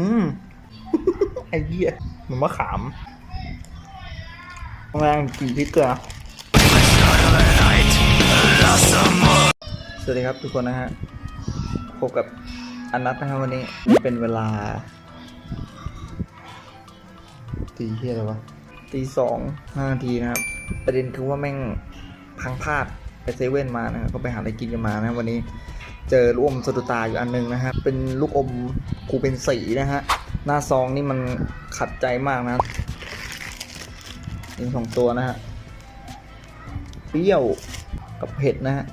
อืมไอ้เหี้ยมือนมะขามแรงกลิ่นพริกเกลือสวัสดีครับทุกคนนะฮะ พบกับอันนัทนะครับวันนี้เป็นเวลา ตีเที่ยอะไรวะตีสองห้านาทีนะครับ ประเด็นคือว่าแม่งพังพลาดไปเซเว่นมานะครับก็ไปหาอะไรกินกันมานะวันนี้ เจอลูกอมสะดุตาอยู่อันหนึงนะฮะ เป็นลูกอมกูเป็นสีนะฮะ หน้าซองนี่มันขัดใจมากนะมีสองตัวนะฮะ เปรี้ยวกับเผ็ดนะฮะ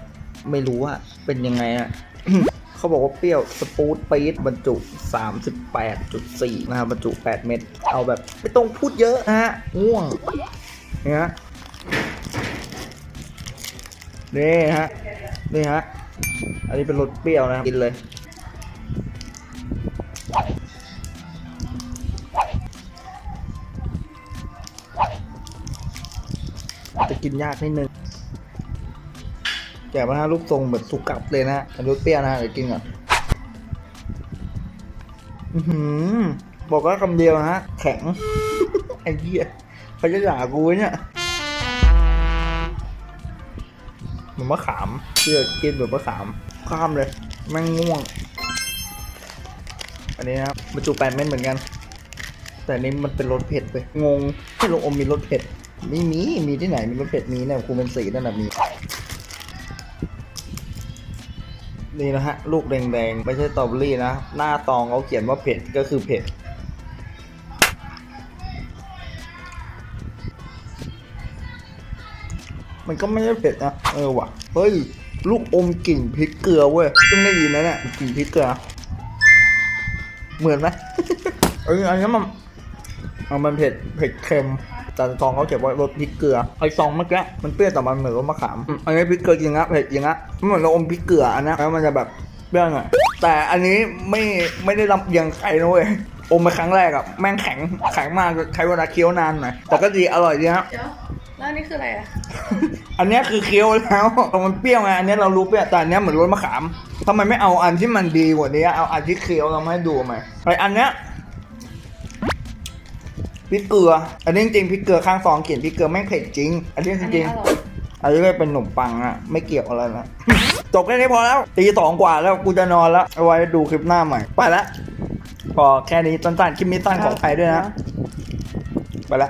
ไม่รู้ว่าเป็นยังไงอะเขาบอกว่าเปรี้ยวสปูตปี๊ดบรรจุ 38.4 นะครับบรรจุ 8 เม็ด เอาแบบไม่ต้องพูดเยอะนะฮะง่วงเนี่ฮะนี่ฮะ นี่ฮะ อันนี้เป็นรสเปรี้ยวนะครับกินเลย จะกินยากนิดนึงแกะมาฮะรูปทรงเหมือนสุกกลับเลยนะฮะอันรสเปรี้ยวนะฮะเดี๋ยวกินก่อนอือหือบอกว่าคำเดียวนะฮะ แข็ง ไอ้เหี้ยเขาจะด่ากูเนี่ย มือนมะขามเชื่อกินเหมือนมะขาม ข้ามเลย แม่งง่วง อันนี้นะครับบรรจุแปดเม็ดเหมือนกัน แต่นี้มันเป็นรสเผ็ดไปงงไม่ลงอมมีรสเผ็ดไม่มี มีที่ไหนมีรสเผ็ดมีเนี่ยครูเป็นสีนั่นแหะมีนี่นะฮะ ลูกแดงๆ ไม่ใช่ตอเบอรี่นะ หน้าตองเขาเขียนว่าเผ็ดก็คือเผ็ด มันก็ไม่ได้เผ็ดนะ เออว่ะ เฮ้ย ลูกอมกลิ่นพริกเกลือเว้ยเพิ่งได้ยินนะเนี่ยกลิ่นพริกเกลือ เหมือนไหมเอออันนี้มันมันเผ็ด เผ็ดเค็มแต่ซองเขาเขียนว่ารสพริกเกลือไอซองเมื่อกี้มันเปรี้ยวแต่มันเหมือนรสมะขามอันนี้พริกเกลือจริงนะเผ็ดจริงนะเหมือนเราอมพริกเกลืออันนะแล้วมันจะแบบเปรี้ยวหน่อยแต่อันนี้ไม่ไม่ได้ลำเอียงใครนะเว้ยอมไปครั้งแรกอะแม่งแข็งแข็งมากใช้เวลาเคี้ยวนานหน่อยแต่ก็ดีอร่อยดีครับ แล้วอันนี่คืออะไรอะอันเนี้ยคือเคี้ยวแล้วมันเปรี้ยวไงอันเนี้ยเรารู้เปรี้ยวแต่อันเนี้ยเหมือนรสมะขามทำไมไม่เอาอันที่มันดีกว่านี้เอาอันที่เคี้ยวเรามาให้ดูไหมไออันเนี้ยพริกเกลือ อันนี้จริงๆพริกเกลือข้างซองเขียนพริกเกลือแม่งเผ็ดจริง อันนี้จอันรินี้งอร่อย ๆอันนี้ก็เป็นขนมปังอะไม่เกี่ยวอะไรนะ จบแค่นี้พอแล้วตีสองกว่าแล้วกูจะนอนแล้วเอาไว้ดูคลิปหน้าใหม่ไปละพอแค่นี้สั้นๆคลิปนี้สั้นของใครด้วยนะ ไปละ